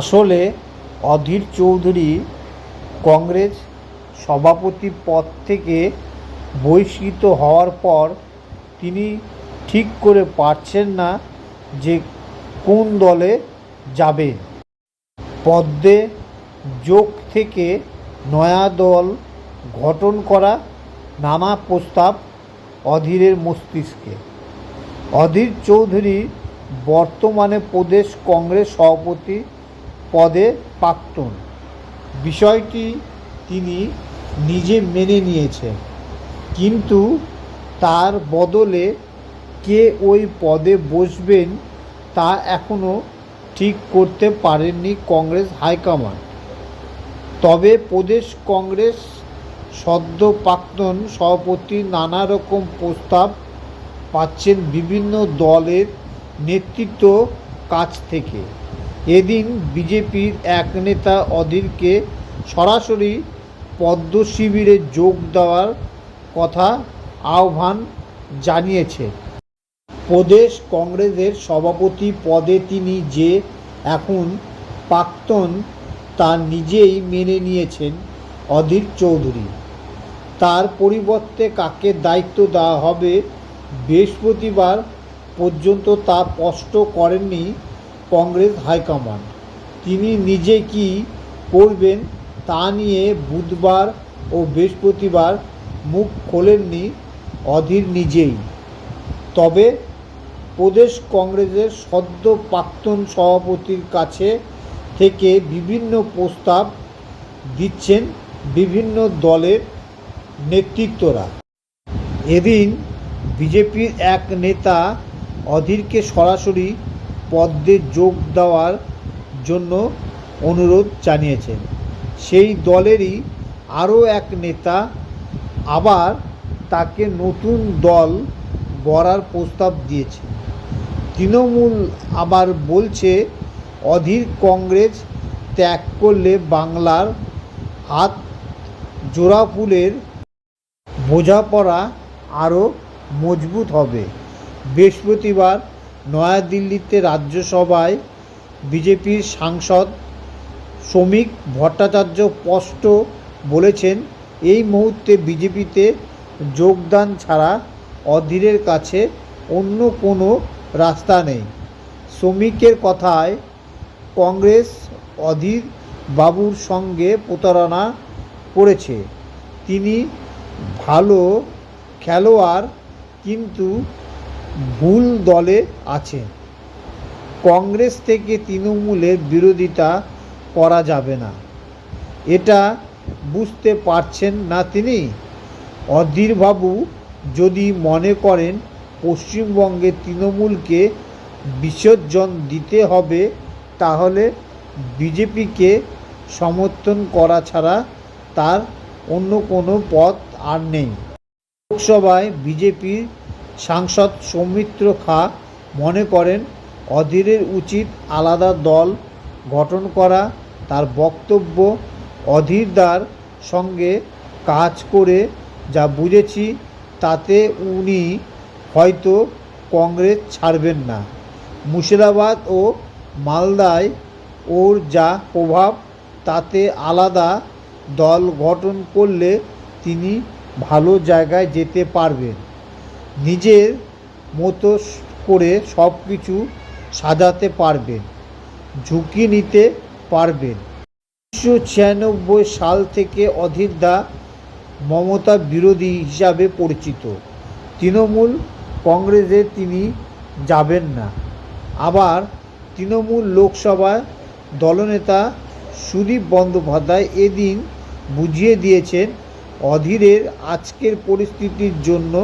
আসলে অধীর চৌধুরী কংগ্রেস সভাপতি পদ থেকে বহিষ্কৃত হওয়ার পর তিনি ঠিক করে পারছেন না যে কোন দলে যাবে। পদ্মে যোগ থেকে নয়া দল গঠন করা নানা প্রস্তাব অধীরের মস্তিষ্কে। অধীর চৌধুরী বর্তমানে প্রদেশ কংগ্রেস সভাপতি পদে প্রাক্তন। বিষয়টি তিনি নিজে মেনে নিয়েছেন। কিন্তু তার বদলে কে ওই পদে বসবেন তা এখনও ঠিক করতে পারেননি কংগ্রেস হাইকমান্ড। তবে প্রদেশ কংগ্রেস সদ্য প্রাক্তন সভাপতি নানা রকম প্রস্তাব পাচ্ছেন বিভিন্ন দলের নেতৃত্ব কাছ থেকে। এদিন বিজেপির এক নেতা অধীরকে সরাসরি পদ্ম শিবিরে যোগ দেওয়ার কথা আহ্বান জানিয়েছে। প্রদেশ কংগ্রেসের সভাপতি পদে তিনি যে এখন প্রাক্তন, তা নিজেই মেনে নিয়েছেন অধীর চৌধুরী। তার পরিবর্তে কাকে দায়িত্ব দেওয়া হবে বৃহস্পতিবার পর্যন্ত তা স্পষ্ট করেননি কংগ্রেস হাইকমান্ড। তিনি নিজে কি করবেন তা নিয়ে বুধবার ও বৃহস্পতিবার মুখ খোলেননি অধীর নিজেই। তবে প্রদেশ কংগ্রেসের সদ্য প্রাক্তন সভাপতির কাছে থেকে বিভিন্ন প্রস্তাব দিচ্ছেন বিভিন্ন দলের নেতৃত্বরা। এদিন বিজেপির এক নেতা অধীরকে সরাসরি পদ্মে যোগ দেওয়ার জন্য অনুরোধ জানিয়েছেন। সেই দলেরই আরও এক নেতা আবার তাকে নতুন দল গড়ার প্রস্তাব দিয়েছে। তৃণমূল আবার বলছে, অধীর কংগ্রেস ত্যাগ করলে বাংলার হাত জোড়াফুলের বোঝাপড়া আরও মজবুত হবে। বৃহস্পতিবার নয়াদিল্লিতে রাজ্যসভায় বিজেপির সাংসদ শ্রমিক ভট্টাচার্য স্পষ্ট বলেছেন, এই মুহূর্তে বিজেপিতে যোগদান ছাড়া অধীরের কাছে অন্য কোনো রাস্তা নেই। শ্রমিকের কথায় কংগ্রেস অধীর বাবুর সঙ্গে প্রতারণা করেছে। তিনি ভালো খেলোয়াড়, কিন্তু ভুল দলে আছেন কংগ্রেস থেকে তৃণমূলের বিরোধিতা করা যাবে না। এটা বুঝতে পারছেন না তিনি? অধীরবাবু যদি মনে করেন পশ্চিমবঙ্গে তৃণমূলকে বিসর্জন দিতে হবে, তাহলে বিজেপিকে সমর্থন করা ছাড়া তার অন্য কোনো পথ আর নেই। লোকসভায় বিজেপির সাংসদ সৌমিত্র খা মনে করেন, অধীরের উচিত আলাদা দল গঠন করা, তার বক্তব্য অধীরদার সঙ্গে কাজ করে যা বুঝেছি তাতে উনি হয়তো কংগ্রেস ছাড়বেন না। মুর্শিদাবাদ ও মালদায় ওর যা প্রভাব, তাতে আলাদা দল গঠন করলে তিনি ভালো জায়গায় যেতে পারবেন। নিজের মতো করে সব কিছু সাজাতে পারবেন ঝুঁকি নিতে পারবেন উনিশশো ছিয়ানব্বই সাল থেকে অধীরদা মমতা বিরোধী হিসাবে পরিচিত। তৃণমূল কংগ্রেসে তিনি যাবেন না। আবার তৃণমূল লোকসভায় দলনেতা সুদীপ বন্দ্যোপাধ্যায় এদিন বুঝিয়ে দিয়েছেন, অধীরের আজকের পরিস্থিতির জন্য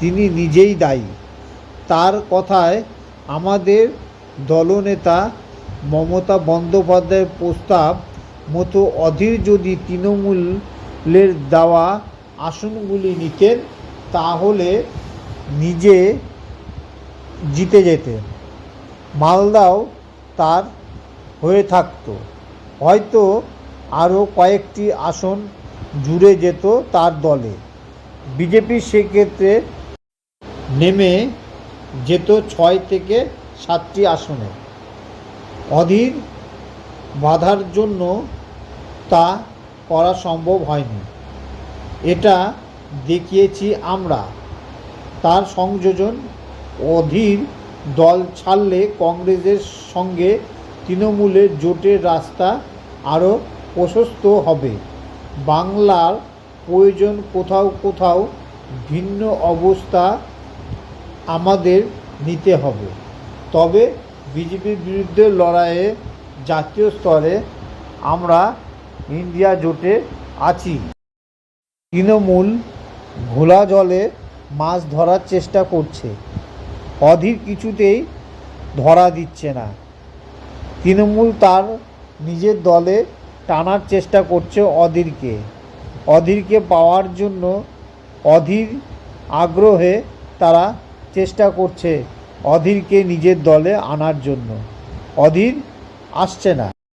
তিনি নিজেই দায়ী। তার কথায় আমাদের দলনেতা মমতা বন্দ্যোপাধ্যায়ের প্রস্তাব মতো অধীর যদি তৃণমূলের দেওয়া আসনগুলি নিতেন, তাহলে নিজে জিতে যেতেন মালদাও তার হয়ে থাকতো। হয়তো আরও কয়েকটি আসন জুড়ে যেত তার দলে। বিজেপি সেক্ষেত্রে নেমে যেত ছয় থেকে সাতটি আসনে। অধীর বাধার জন্য তা করা সম্ভব হয়নি। এটা দেখিয়েছি আমরা। তার সংযোজন অধীর দল ছাড়লে কংগ্রেসের সঙ্গে তৃণমূলের জোটের রাস্তা আরও প্রশস্ত হবে। বাংলার প্রয়োজন কোথাও কোথাও ভিন্ন অবস্থা আমাদের নিতে হবে। তবে বিজেপির বিরুদ্ধে লড়াইয়ে জাতীয় স্তরে আমরা ইন্ডিয়া জোটে আছি। তৃণমূল ঘোলা জলে মাছ ধরার চেষ্টা করছে। অধীর কিছুতেই ধরা দিচ্ছে না। তৃণমূল তার নিজের দলে টানার চেষ্টা করছে অধীরকে। অধীরকে পাওয়ার জন্য অধীর আগ্রহে তারা চেষ্টা করছে অধীরকে নিজের দলে আনার জন্য। অধীর আসছে না।